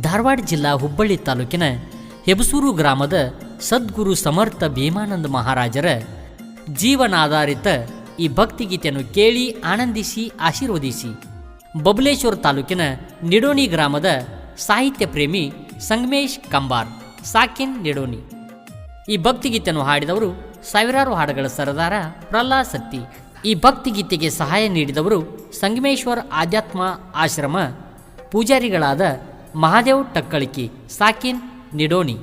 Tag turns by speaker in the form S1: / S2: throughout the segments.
S1: ಧಾರವಾಡ ಜಿಲ್ಲಾ ಹುಬ್ಬಳ್ಳಿ ತಾಲೂಕಿನ ಹೆಬಸೂರು ಗ್ರಾಮದ ಸದ್ಗುರು ಸಮರ್ಥ ಭೀಮಾನಂದ ಮಹಾರಾಜರ ಜೀವನಾಧಾರಿತ ಈ ಭಕ್ತಿಗೀತೆಯನ್ನು ಕೇಳಿ ಆನಂದಿಸಿ, ಆಶೀರ್ವದಿಸಿ. ಬಬಲೇಶ್ವರ ತಾಲೂಕಿನ ನಿಡೋಣಿ ಗ್ರಾಮದ ಸಾಹಿತ್ಯ ಪ್ರೇಮಿ ಸಂಗಮೇಶ್ ಕಂಬಾರ್, ಸಾಕಿನ್ ನಿಡೋಣಿ. ಈ ಭಕ್ತಿಗೀತೆಯನ್ನು ಹಾಡಿದವರು ಸಾವಿರಾರು ಹಾಡುಗಳ ಸರದಾರ ಪ್ರಹ್ಲಾದ್ ಸತ್ತಿ. ಈ ಭಕ್ತಿಗೀತೆಗೆ ಸಹಾಯ ನೀಡಿದವರು ಸಂಗಮೇಶ್ವರ್ ಆಧ್ಯಾತ್ಮ ಆಶ್ರಮ ಪೂಜಾರಿಗಳಾದ ಮಹಾದೇವ್ ಟಕ್ಕಳಿಕಿ ಸಾಕಿನ್ ನಿಡೋಣಿ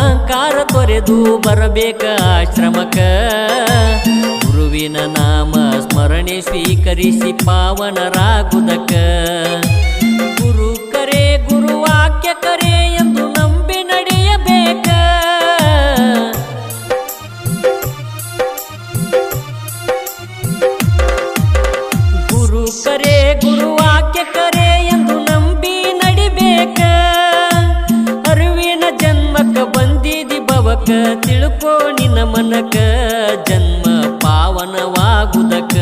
S1: ಅಹಂಕಾರ ತೊರೆದು ಬರಬೇಕ ಆಶ್ರಮಕ ಗುರುವಿನ ನಾಮ ಸ್ಮರಣೆ ಸ್ವೀಕರಿಸಿ ಪಾವನರಾಗುದಕ. ಜನ್ಮ ಪಾವನವಾಗುದಕ.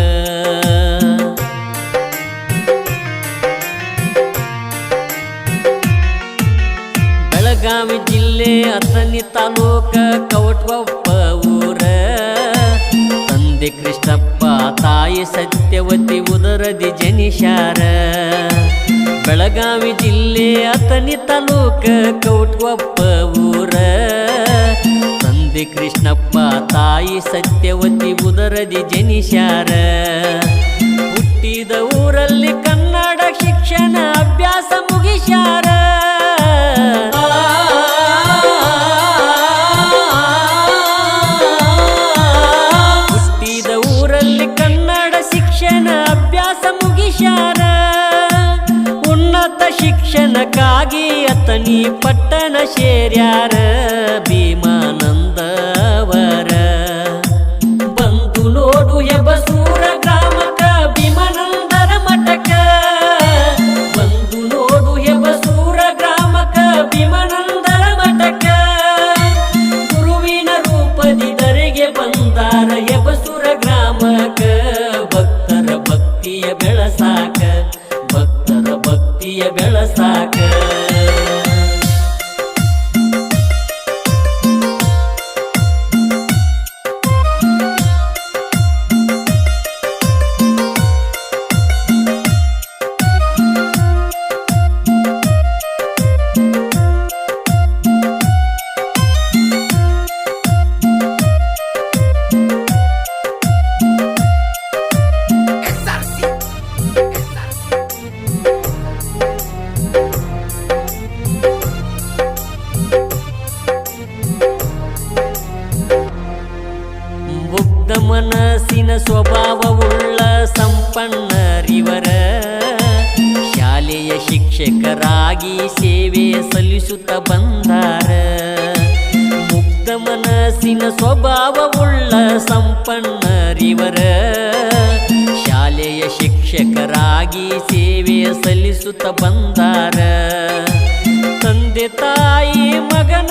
S1: ಬೆಳಗಾವಿ ಜಿಲ್ಲೆ ಅಥಣಿ ತಾಲೂಕ ಕವಟ್ವಪ್ಪ ಊರ. ತಂದೆ ಕೃಷ್ಣಪ್ಪ, ತಾಯಿ ಸತ್ಯವತಿ ಉದರದಿ ಜನಿಶಾರ ಬೆಳಗಾವಿ ಜಿಲ್ಲೆ ಅಥಣಿ ತಾಲೂಕ ಕೌಟ್ವಪ್ಪ ತಾಯಿ ಸತ್ಯವತಿ ಉದರದಿ ಜನಿಶಾರ ಹುಟ್ಟಿದ ಊರಲ್ಲಿ ಕನ್ನಡ ಶಿಕ್ಷಣ ಅಭ್ಯಾಸ ಮುಗಿಶಾರ ಹುಟ್ಟಿದ ಊರಲ್ಲಿ ಕನ್ನಡ ಶಿಕ್ಷಣ ಅಭ್ಯಾಸ ಮುಗಿಶಾರ ಉನ್ನತ ಶಿಕ್ಷಣಕ್ಕಾಗಿ ಅತನಿ ಪಟ್ಟಣ ಸೇರ್ಯಾರ ಪಣ್ಣರಿವರ ಶಾಲೆಯ ಶಿಕ್ಷಕರಾಗಿ ಸೇವೆಯ ಸಲ್ಲಿಸುತ್ತ ಬಂದಾರ. ತಂದೆ ತಾಯಿ ಮಗನ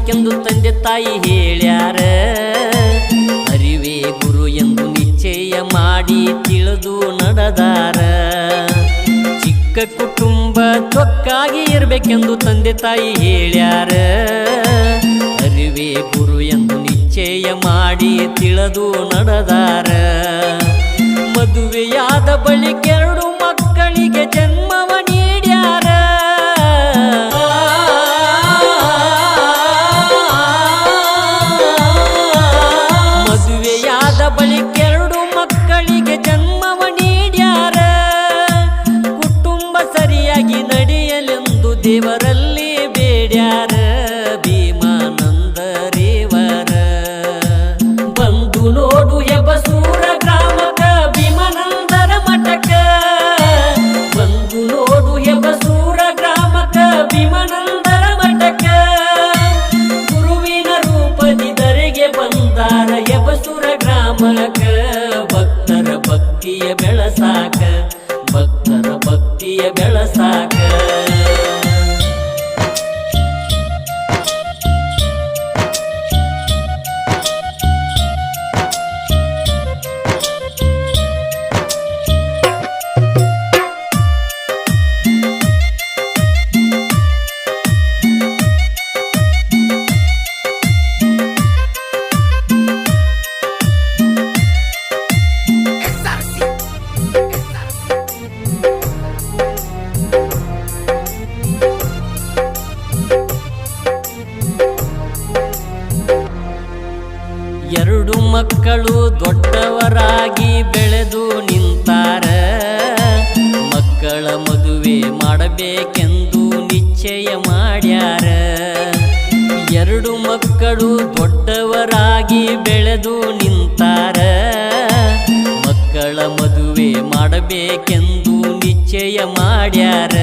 S1: ಮಾಡಬೇಕೆಂದು ತಂದೆ ತಾಯಿ ಹೇಳ್ಯಾರ. ಅರಿವೇ ಗುರು ಎಂದು ನಿಶ್ಚಯ ಮಾಡಿ ತಿಳಿದು ನಡದಾರ. ಚಿಕ್ಕ ಕುಟುಂಬ ತೊಕ್ಕಾಗಿ ಇರಬೇಕೆಂದು ತಂದೆ ತಾಯಿ ಹೇಳ್ಯಾರ. ಅರಿವೇ ಗುರು ಎಂದು ನಿಶ್ಚಯ ಮಾಡಿ ತಿಳಿದು ನಡದಾರ. ಮದುವೆಯಾದ ಬಳಿಕೆರಡು ಅಭಿಮನಲ್ಲ ಮಾಡಬೇಕೆಂದು ನಿಶ್ಚಯ ಮಾಡ್ಯಾರ.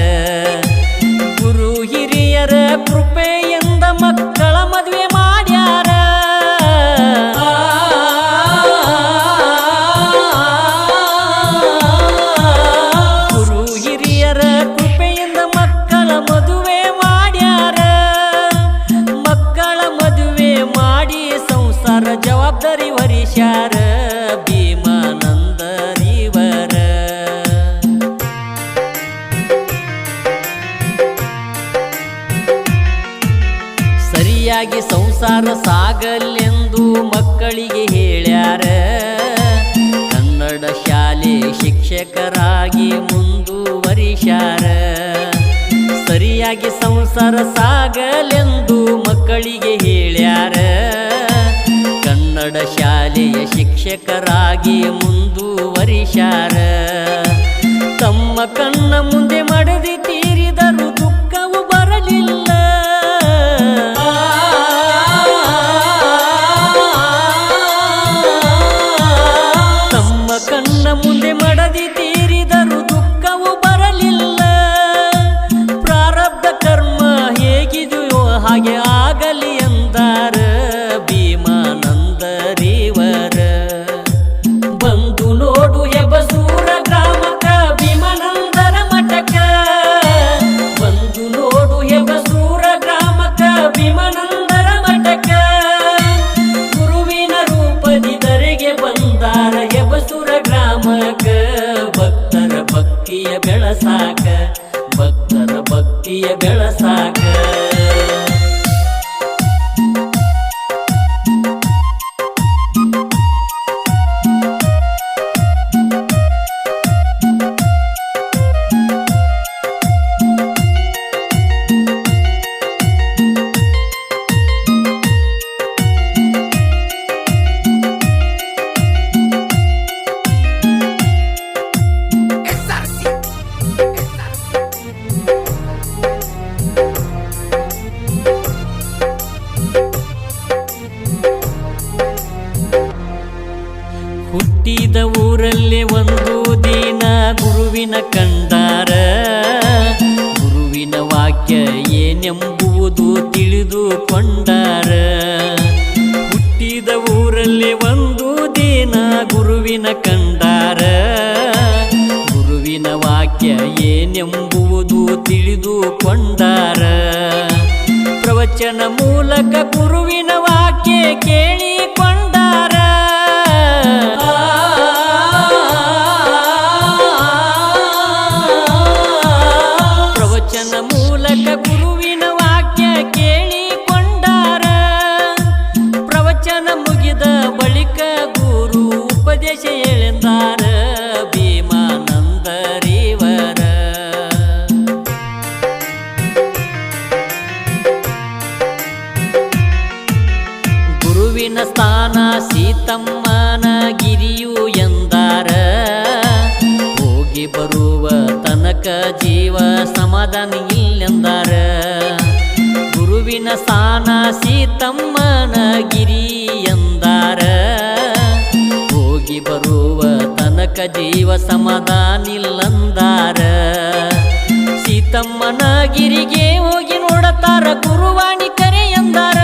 S1: ಸರಿಯಾಗಿ ಸಂಸಾರ ಸಾಗಲೆಂದು ಮಕ್ಕಳಿಗೆ ಹೇಳ್ಯಾರ. ಕನ್ನಡ ಶಾಲೆ ಶಿಕ್ಷಕರಾಗಿ ಮುಂದುವರಿಶಾರ ಸರಿಯಾಗಿ ಸಂಸಾರ ಸಾಗಲೆಂದು ಮಕ್ಕಳಿಗೆ ಹೇಳ್ಯಾರ. ಕನ್ನಡ ಶಾಲೆಯ ಶಿಕ್ಷಕರಾಗಿ ಮುಂದುವರಿಶಾರ ತಮ್ಮ ಕಣ್ಣ ಮುಂದೆ ಮಡದಿ ತೀರಿದರು ವಾಕ್ಯ ಏನೆಂಬುವುದು ತಿಳಿದುಕೊಂಡಾರ. ಪ್ರವಚನ ಮೂಲಕ ಗುರುವಿನ ವಾಕ್ಯ ಕೇಳಿ ತಮ್ಮನಗಿರಿಯು ಎಂದಾರ. ಹೋಗಿ ಬರುವ ತನಕ ಜೀವ ಸಮಾಧಾನ ಇಲ್ಲೆಂದಾರ ಗುರುವಿನ ಸ್ಥಾನ ಸೀತಮ್ಮನಗಿರಿ ಎಂದಾರ. ಹೋಗಿ ಬರುವ ತನಕ ಜೀವ ಸಮಾಧಾನ ಇಲ್ಲಂದಾರ ಸೀತಮ್ಮನಗಿರಿಗೆ ಹೋಗಿ ನೋಡತಾರ, ಗುರುವಾಣಿ ಕರೆ ಎಂದಾರ.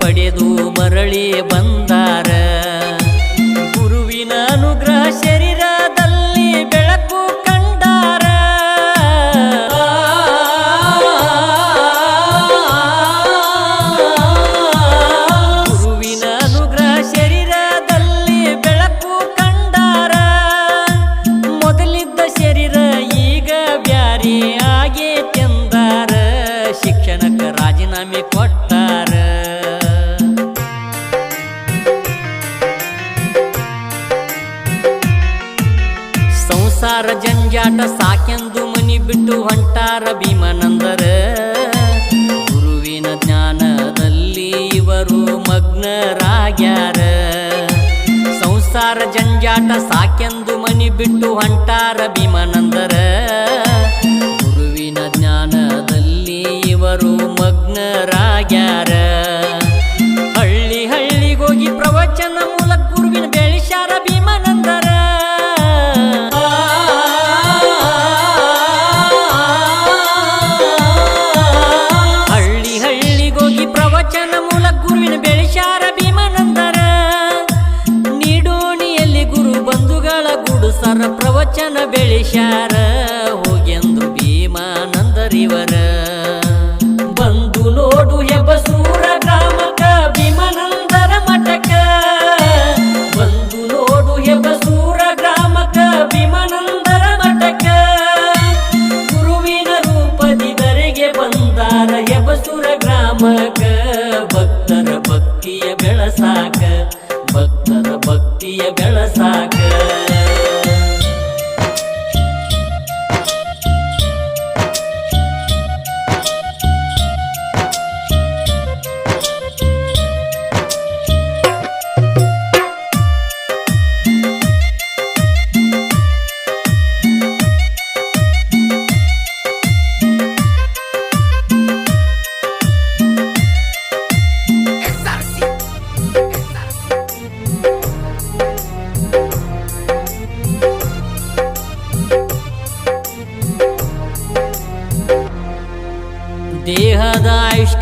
S1: ಪಡೆದು ಮರಳಿ ಬಂದಾರ. ಗುರುವಿನ ಅನುಗ್ರಹ ಶರೀರ ಹೊಂಟಾರ ಜಂಜಾಟ ಸಾಕೆಂದು ಮನಿ ಬಿಟ್ಟು ಹೊಂಟಾರ ಭೀಮನಂದರ. ಗುರುವಿನ ಜ್ಞಾನದಲ್ಲಿ ಇವರು ಮಗ್ನರಾಗ್ಯಾರ. ಸಂಸಾರ ಜಂಜಾಟ ಸಾಕೆಂದು ಮನಿ ಬಿಟ್ಟು ಹೊಂಟಾರ ಭೀಮನಂದರ. ಕಳಿಸ್ಯಾರ ಹೋಗೆಂದು ಭೀಮಾನಂದರಿವರ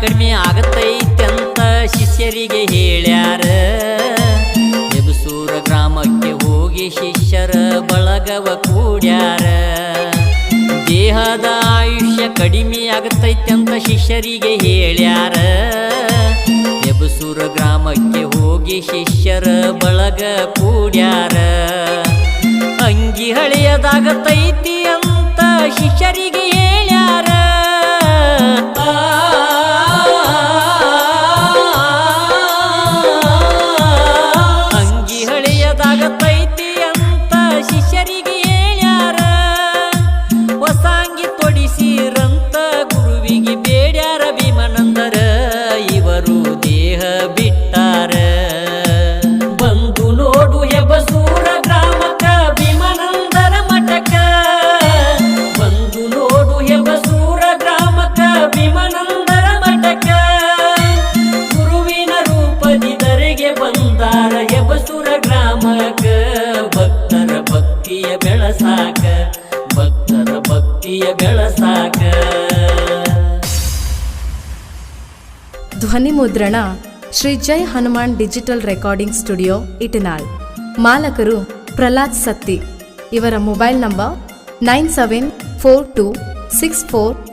S1: ಕಡಿಮೆ ಆಗತೈತ್ಯಂತ ಶಿಷ್ಯರಿಗೆ ಹೇಳ್ಯಾರ. ಎಬಸೂರ ಗ್ರಾಮಕ್ಕೆ ಹೋಗಿ ಶಿಷ್ಯರ ಬಳಗವ ಕೂಡ್ಯಾರ. ದೇಹದ ಆಯುಷ್ಯ ಕಡಿಮೆ ಆಗತೈತ್ಯಂತ ಶಿಷ್ಯರಿಗೆ ಹೇಳ್ಯಾರ. ಎಬಸೂರ ಗ್ರಾಮಕ್ಕೆ ಹೋಗಿ ಶಿಷ್ಯರ ಬಳಗ ಕೂಡ್ಯಾರ. ಅಂಗಿ ಹಳೆಯದಾಗತೈತಿ ಅಂತ ಶಿಷ್ಯರಿಗೆ
S2: ಮುದ್ರಣ Shri Jai Hanuman digital recording studio Itnal ಮಾಲಕರು Prahlad Satti. ಇವರ mobile number nine seven four two six four